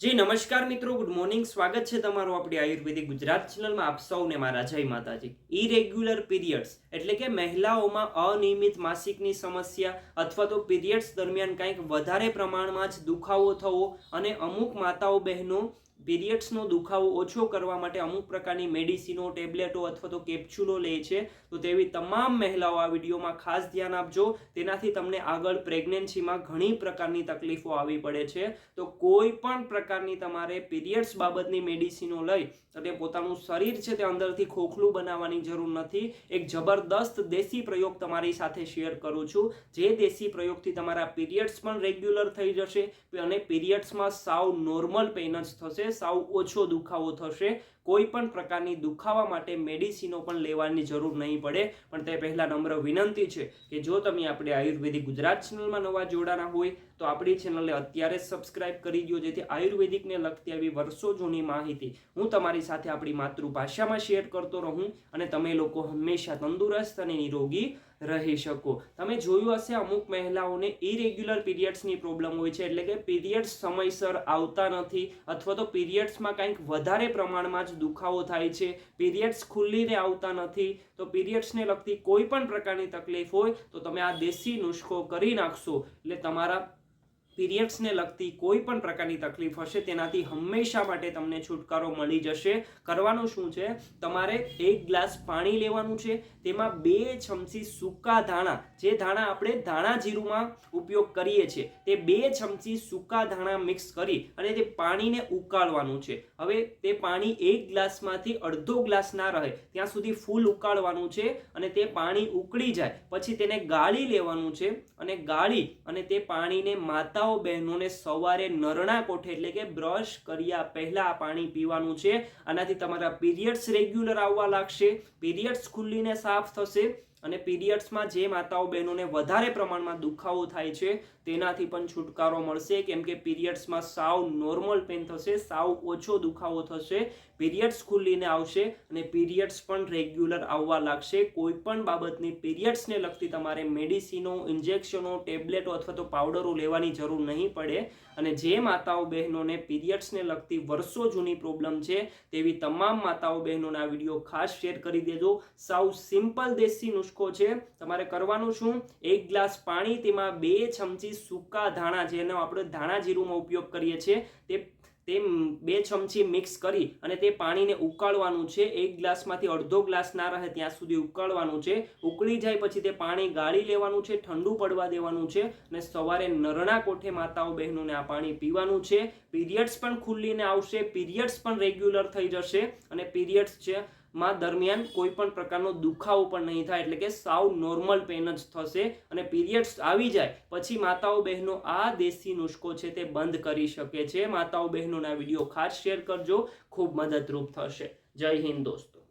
જી, નમસ્કાર મિત્રો. Good morning સ્વાગત છે તમારું આપણી આયુર્વેદિક ગુજરાત ચેનલમાં. આપ સૌને મારા જય માતાજી. ઇરેગ્યુલર પીરિયડ્સ એટલે કે મહિલાઓમાં અનિયમિત માસિકની સમસ્યા અથવા તો પીરિયડ્સ દરમિયાન કંઈક વધારે પ્રમાણમાં જ દુખાવો થવો અને અમુક માતાઓ બહેનો પીરિયડ્સનો દુખાવો ઓછો કરવા માટે અમુક પ્રકારની મેડિસિનો, ટેબ્લેટો અથવા તો કેપ્સ્યુલો લે છે. તો તેવી તમામ મહિલાઓ આ વિડીયોમાં ખાસ ધ્યાન આપજો. તેનાથી તમને આગળ પ્રેગ્નન્સીમાં ઘણી પ્રકારની તકલીફો આવી પડે છે. તો કોઈ પણ પ્રકારની તમારે પીરિયડ્સ બાબતની મેડિસિનો લઈ અને પોતાનું શરીર છે તે અંદરથી ખોખલું બનાવવાની જરૂર નથી. એક જબરદસ્ત દેશી પ્રયોગ તમારી સાથે શેર કરું છું. જે દેશી પ્રયોગથી તમારા પીરિયડ્સ પણ રેગ્યુલર થઈ જશે અને પીરિયડ્સમાં સાવ નોર્મલ પેઇન જ થશે. સાવ ઓછો દુખાવો થશે. કોઈ પણ પ્રકારની દુખાવા માટે મેડિસિનો પણ લેવાની જરૂર નહીં પડે. પણ તે પહેલાં નમ્ર વિનંતી છે કે જો તમે આપણે આયુર્વેદિક ગુજરાત ચેનલમાં નવા જોડાના હોય, તો આપણી ચેનલને અત્યારે જ સબસ્ક્રાઇબ કરી દો જેથી આયુર્વેદિકને લગતી આવી વર્ષો જૂની માહિતી હું તમારી સાથે આપણી માતૃભાષામાં શેર કરતો રહું અને તમે લોકો હંમેશા તંદુરસ્ત અને નિરોગી રહી શકો. તમે જોયું હશે અમુક મહિલાઓને ઇરેગ્યુલર પીરિયડ્સની પ્રોબ્લેમ હોય છે, એટલે કે પીરિયડ્સ સમયસર આવતા નથી અથવા તો પીરિયડ્સમાં કંઈક વધારે પ્રમાણમાં જ દુખાવો થાય છે. પીરિયડ્સ ખુલ્લીને આવતા નથી. તો પીરિયડ્સને લગતી કોઈ પણ પ્રકારની તકલીફ હોય તો તમે આ દેશી નુસ્ખો કરી નાખશો. એટલે તમારા પીરિયડ્સને લગતી કોઈ પણ પ્રકારની તકલીફ હશે, તેનાથી હંમેશા માટે તમને છુટકારો મળી જશે. કરવાનું શું છે? તમારે એક ગ્લાસ પાણી લેવાનું છે, તેમાં બે ચમચી સૂકા ધાણા, જે ધાણા આપણે ધાણા જીરુંમાં ઉપયોગ કરીએ છીએ, તે બે ચમચી સૂકા ધાણા મિક્સ કરી અને તે પાણીને ઉકાળવાનું છે. હવે તે પાણી એક ગ્લાસમાંથી અડધો ગ્લાસ ના રહે, ત્યાં સુધી ફૂલ ઉકાળવાનું છે અને તે પાણી ઉકળી જાય. પછી તેને ગાળી લેવાનું છે અને ગાળી અને તે પાણીને માતા માતાઓ બહેનોને સવારે નરણા કોઠે એટલે કે બ્રશ કર્યા પહેલા આ પાણી પીવાનું છે. આનાથી તમારા પીરિયડ્સ રેગ્યુલર આવવા લાગશે. પીરિયડ્સ ખુલ્લીને સાફ થશે. અને પીરિયડ્સમાં જે માતાઓ બહેનોને વધારે પ્રમાણમાં દુખાવો થાય છે, તેનાથી પણ છુટકારો મળશે. કેમ કે પીરિયડ્સમાં સાવ નોર્મલ પેન થશે, સાવ ઓછો દુખાવો થશે. પીરિયડ્સ ખુલ્લીને આવશે અને પીરિયડ્સ પણ રેગ્યુલર આવવા લાગશે. કોઈ પણ બાબતની પીરિયડ્સને લગતી તમારે મેડિસિનો, ઇન્જેક્શનો, ટેબ્લેટો અથવા તો પાવડરો લેવાની જરૂર નહીં પડે. અને જે માતાઓ બહેનોને પીરિયડ્સને લગતી વર્ષો જૂની પ્રોબ્લેમ છે, તેવી તમામ માતાઓ બહેનોને વીડિયો ખાસ શેર કરી દેજો. સાવ સિમ્પલ દેશી નુસ્ખો છે. તમારે કરવાનું શું? એક ગ્લાસ પાણી, તેમાં બે ચમચી સૂકા ધાણા જેનો આપણે ધાણા જીરુંમાં ઉપયોગ કરીએ છીએ. તે તે બે ચમચી મિક્સ કરી અને તે પાણીને ઉકાળવાનું છે. એક ગ્લાસમાંથી અડધો ગ્લાસ ના રહે ત્યાં સુધી ઉકાળવાનું છે. ઉકળી જાય પછી તે પાણી ગાળી લેવાનું છે, ઠંડુ પડવા દેવાનું છે અને સવારે નરણા કોઠે માતાઓ બહેનોને આ પાણી પીવાનું છે. પીરિયડ્સ પણ ખુલ્લીને આવશે. પીરિયડ્સ પણ રેગ્યુલર થઈ જશે અને પીરિયડ્સ છે માં દરમિયાન કોઈ પણ પ્રકારનો દુખાવો પણ નહીં થાય, એટલે કે સાવ નોર્મલ પેન જ થશે અને પીરિયડ્સ આવી જાય, પછી માતાઓ બહેનો આ દેશી નુસ્ખો છે તે બંધ કરી શકે છે. માતાઓ બહેનોના વીડિયો ખાસ શેર કરજો. ખૂબ મદદરૂપ થશે. જય હિન્દ દોસ્તો.